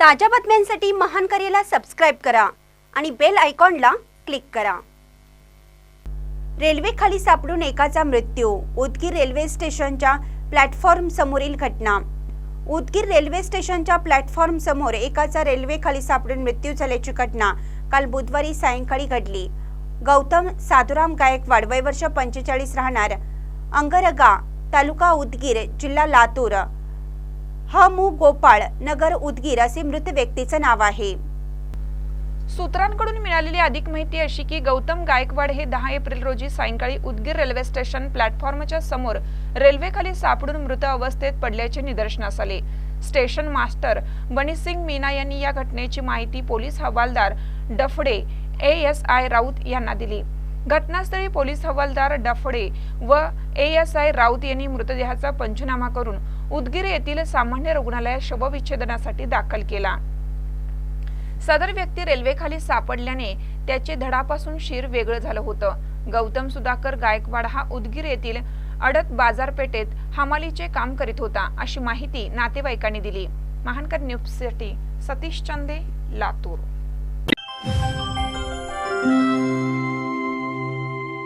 ताज्या बातम्यांसाठी महान करेला सबस्क्राईब करा आणि बेल आयकॉनला क्लिक करा. रेल्वे खाली सापडून एकाचा मृत्यू उदगीर रेल्वे स्टेशनच्या प्लॅटफॉर्म समोरील घटना. उदगीर रेल्वे स्टेशनच्या प्लॅटफॉर्म समोर एकाचा रेल्वे खाली सापडून मृत्यू झाल्याची घटना काल बुधवारी सायंकाळी घडली. गौतम साधुराम गायकवाड वय वर्ष पंचेचाळीस राहणार. अंगरगा तालुका उदगीर जिल्हा लातूर. ह मु गोपाळ नगर उदगीर असे मृत व्यक्तीचं नाव आहे. सूत्रांकडून मिळालेली अधिक माहिती अशी की गौतम गायकवाड हे दहा एप्रिल रोजी सायंकाळी उदगीर रेल्वे स्टेशन प्लॅटफॉर्मच्या समोर रेल्वेखाली सापडून मृत अवस्थेत पडल्याचे निदर्शनास आले. स्टेशन मास्टर बनीसिंग मीना यांनी या घटनेची माहिती पोलीस हवालदार Daphade A S I Raut यांना दिली. घटनास्थळी पोलीस हवालदार डफडे व ए एस आय राऊत यांनी मृतदेहाचा पंचनामा करून उदगीर येथील सामान्य रुग्णालयात शवविच्छेदनासाठी दाखल केला. सदर व्यक्ती रेल्वेखाली सापडल्याने त्याचे धडापासून शिर वेगळं झालं होतं. गौतम सुधाकर गायकवाड हा उदगीर येथील अडत बाजारपेठेत हमालीचे काम करीत होता अशी माहिती नातेवाईकांनी दिली. महानकर न्यूजसाठी सतीश चंदे लातूर.